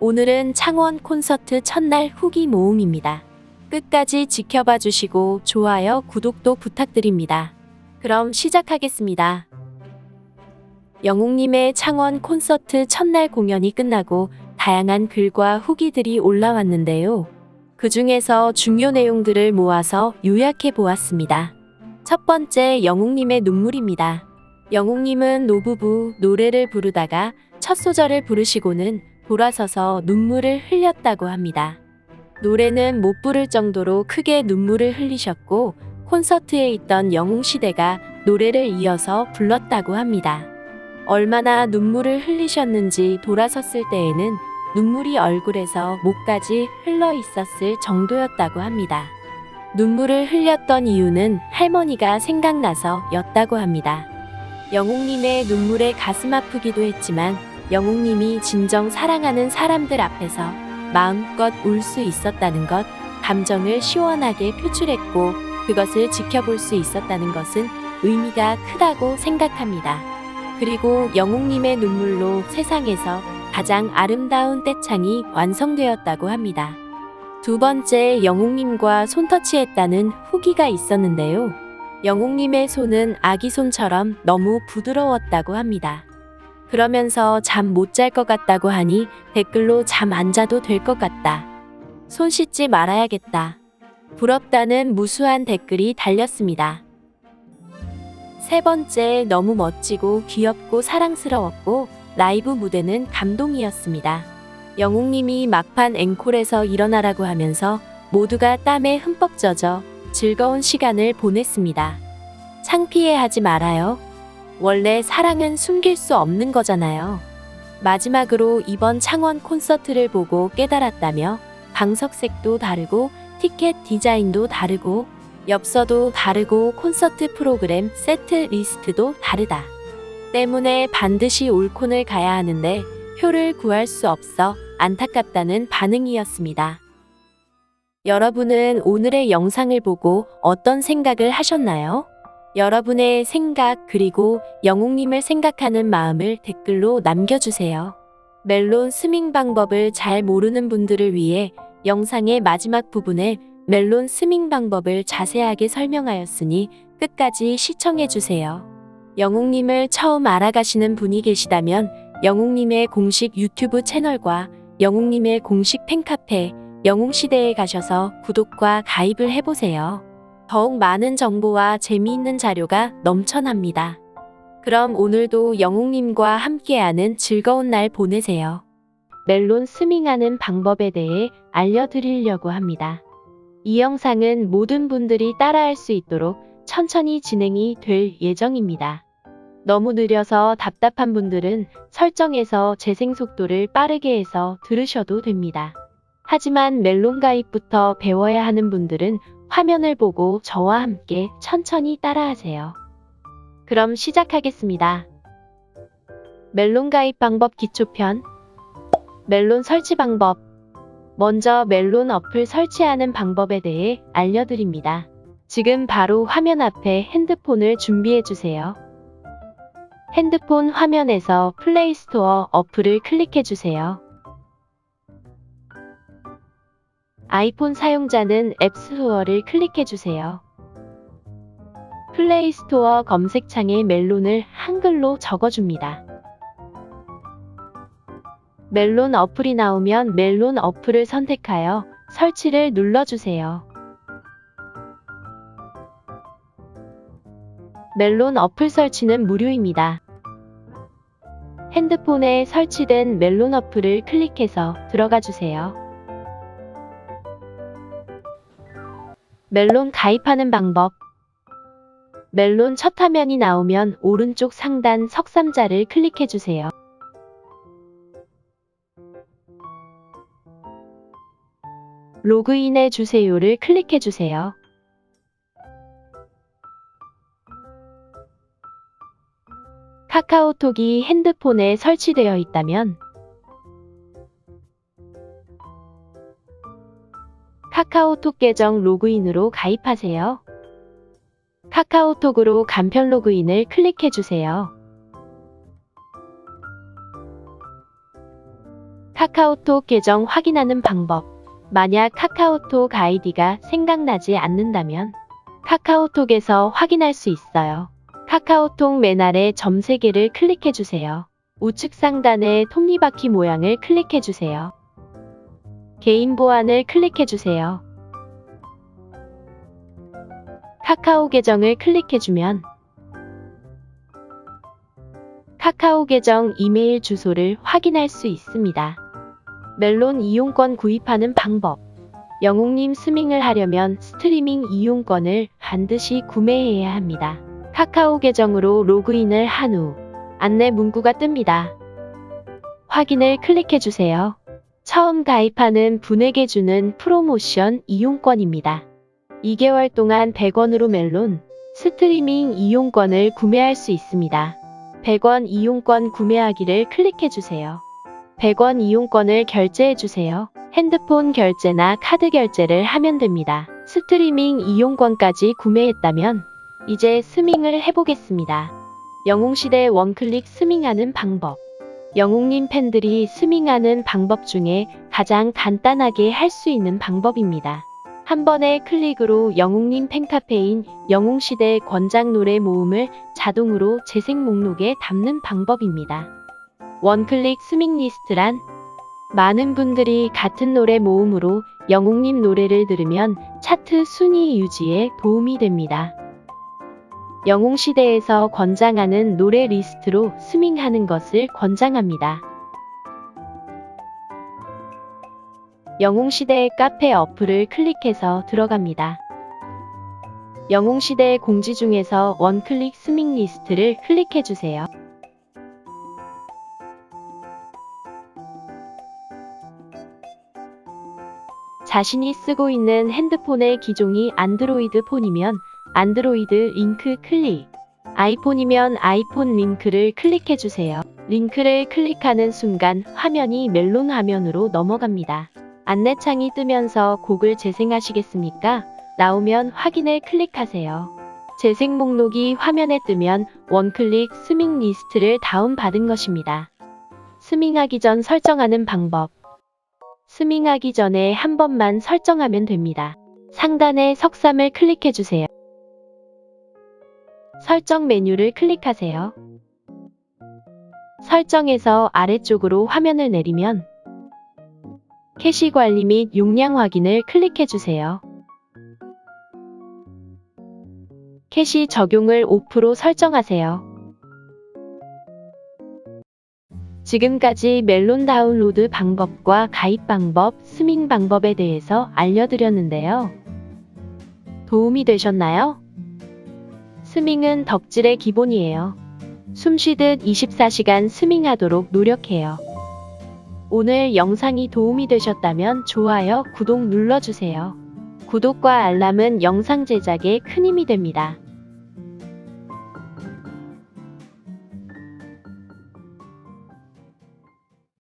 오늘은 창원 콘서트 첫날 후기 모음입니다. 끝까지 지켜봐 주시고 좋아요, 구독도 부탁드립니다. 그럼 시작하겠습니다. 영웅님의 창원 콘서트 첫날 공연이 끝나고 다양한 글과 후기들이 올라왔는데요. 그 중에서 중요 내용들을 모아서 요약해 보았습니다. 첫 번째 영웅님의 눈물입니다. 영웅님은 노부부 노래를 부르다가 첫 소절을 부르시고는 돌아서서 눈물을 흘렸다고 합니다. 노래는 못 부를 정도로 크게 눈물을 흘리셨고 콘서트에 있던 영웅시대가 노래를 이어서 불렀다고 합니다. 얼마나 눈물을 흘리셨는지 돌아섰을 때에는 눈물이 얼굴에서 목까지 흘러 있었을 정도였다고 합니다. 눈물을 흘렸던 이유는 할머니가 생각나서 였다고 합니다. 영웅님의 눈물에 가슴 아프기도 했지만 영웅님이 진정 사랑하는 사람들 앞에서 마음껏 울 수 있었다는 것, 감정을 시원하게 표출했고 그것을 지켜볼 수 있었다는 것은 의미가 크다고 생각합니다. 그리고 영웅님의 눈물로 세상에서 가장 아름다운 떼창이 완성되었다고 합니다. 두 번째 영웅님과 손터치했다는 후기가 있었는데요. 영웅님의 손은 아기 손처럼 너무 부드러웠다고 합니다. 그러면서 잠 못 잘 것 같다고 하니 댓글로 잠 안 자도 될 것 같다. 손 씻지 말아야겠다. 부럽다는 무수한 댓글이 달렸습니다. 세 번째 너무 멋지고 귀엽고 사랑스러웠고 라이브 무대는 감동이었습니다. 영웅님이 막판 앵콜에서 일어나라고 하면서 모두가 땀에 흠뻑 젖어 즐거운 시간을 보냈습니다. 창피해 하지 말아요. 원래 사랑은 숨길 수 없는 거잖아요. 마지막으로 이번 창원 콘서트를 보고 깨달았다며 방석색도 다르고 티켓 디자인도 다르고 엽서도 다르고 콘서트 프로그램 세트 리스트도 다르다. 때문에 반드시 올콘을 가야 하는데 표를 구할 수 없어 안타깝다는 반응이었습니다. 여러분은 오늘의 영상을 보고 어떤 생각을 하셨나요? 여러분의 생각 그리고 영웅님을 생각하는 마음을 댓글로 남겨주세요. 멜론 스밍 방법을 잘 모르는 분들을 위해 영상의 마지막 부분에 멜론 스밍 방법을 자세하게 설명하였으니 끝까지 시청해주세요. 영웅님을 처음 알아가시는 분이 계시다면 영웅님의 공식 유튜브 채널과 영웅님의 공식 팬카페 영웅시대에 가셔서 구독과 가입을 해보세요. 더욱 많은 정보와 재미있는 자료가 넘쳐납니다. 그럼 오늘도 영웅님과 함께하는 즐거운 날 보내세요. 멜론 스밍하는 방법에 대해 알려드리려고 합니다. 이 영상은 모든 분들이 따라할 수 있도록 천천히 진행이 될 예정입니다. 너무 느려서 답답한 분들은 설정에서 재생 속도를 빠르게 해서 들으셔도 됩니다. 하지만 멜론 가입부터 배워야 하는 분들은 화면을 보고 저와 함께 천천히 따라하세요. 그럼 시작하겠습니다. 멜론 가입 방법 기초편 멜론 설치 방법 먼저 멜론 어플 설치하는 방법에 대해 알려드립니다. 지금 바로 화면 앞에 핸드폰을 준비해 주세요. 핸드폰 화면에서 플레이스토어 어플을 클릭해 주세요. 아이폰 사용자는 앱 스토어를 클릭해 주세요. 플레이 스토어 검색창에 멜론을 한글로 적어줍니다. 멜론 어플이 나오면 멜론 어플을 선택하여 설치를 눌러주세요. 멜론 어플 설치는 무료입니다. 핸드폰에 설치된 멜론 어플을 클릭해서 들어가 주세요. 멜론 가입하는 방법 멜론 첫 화면이 나오면 오른쪽 상단 석삼자를 클릭해 주세요. 로그인해 주세요를 클릭해 주세요. 카카오톡이 핸드폰에 설치되어 있다면 카카오톡 계정 로그인으로 가입하세요. 카카오톡으로 간편 로그인을 클릭해 주세요. 카카오톡 계정 확인하는 방법. 만약 카카오톡 아이디가 생각나지 않는다면 카카오톡에서 확인할 수 있어요. 카카오톡 맨 아래 점 3개를 클릭해 주세요. 우측 상단의 톱니바퀴 모양을 클릭해 주세요. 개인 보안을 클릭해 주세요. 카카오 계정을 클릭해 주면 카카오 계정 이메일 주소를 확인할 수 있습니다. 멜론 이용권 구입하는 방법. 영웅님 스밍을 하려면 스트리밍 이용권을 반드시 구매해야 합니다. 카카오 계정으로 로그인을 한 후 안내 문구가 뜹니다. 확인을 클릭해 주세요. 처음 가입하는 분에게 주는 프로모션 이용권입니다. 2개월 동안 100원으로 멜론 스트리밍 이용권을 구매할 수 있습니다. 100원 이용권 구매하기를 클릭해 주세요. 100원 이용권을 결제해 주세요. 핸드폰 결제나 카드 결제를 하면 됩니다. 스트리밍 이용권까지 구매했다면 이제 스밍을 해보겠습니다. 영웅시대 원클릭 스밍하는 방법. 영웅님 팬들이 스밍하는 방법 중에 가장 간단하게 할 수 있는 방법입니다. 한 번의 클릭으로 영웅님 팬카페인 영웅시대 권장 노래 모음을 자동으로 재생 목록에 담는 방법입니다. 원클릭 스밍 리스트란 많은 분들이 같은 노래 모음으로 영웅님 노래를 들으면 차트 순위 유지에 도움이 됩니다. 영웅시대에서 권장하는 노래 리스트로 스밍하는 것을 권장합니다. 영웅시대의 카페 어플을 클릭해서 들어갑니다. 영웅시대 공지 중에서 원클릭 스밍 리스트를 클릭해주세요. 자신이 쓰고 있는 핸드폰의 기종이 안드로이드 폰이면 안드로이드 링크 클릭, 아이폰이면 아이폰 링크를 클릭해주세요. 링크를 클릭하는 순간 화면이 멜론 화면으로 넘어갑니다. 안내창이 뜨면서 곡을 재생하시겠습니까? 나오면 확인을 클릭하세요. 재생 목록이 화면에 뜨면 원클릭 스밍 리스트를 다운받은 것입니다. 스밍하기 전 설정하는 방법. 스밍하기 전에 한 번만 설정하면 됩니다. 상단에 석삼을 클릭해주세요. 설정 메뉴를 클릭하세요. 설정에서 아래쪽으로 화면을 내리면 캐시 관리 및 용량 확인을 클릭해주세요. 캐시 적용을 5% 설정하세요. 지금까지 멜론 다운로드 방법과 가입 방법, 스밍 방법에 대해서 알려드렸는데요. 도움이 되셨나요? 스밍은 덕질의 기본이에요. 숨 쉬듯 24시간 스밍하도록 노력해요. 오늘 영상이 도움이 되셨다면 좋아요, 구독 눌러주세요. 구독과 알람은 영상 제작에 큰 힘이 됩니다.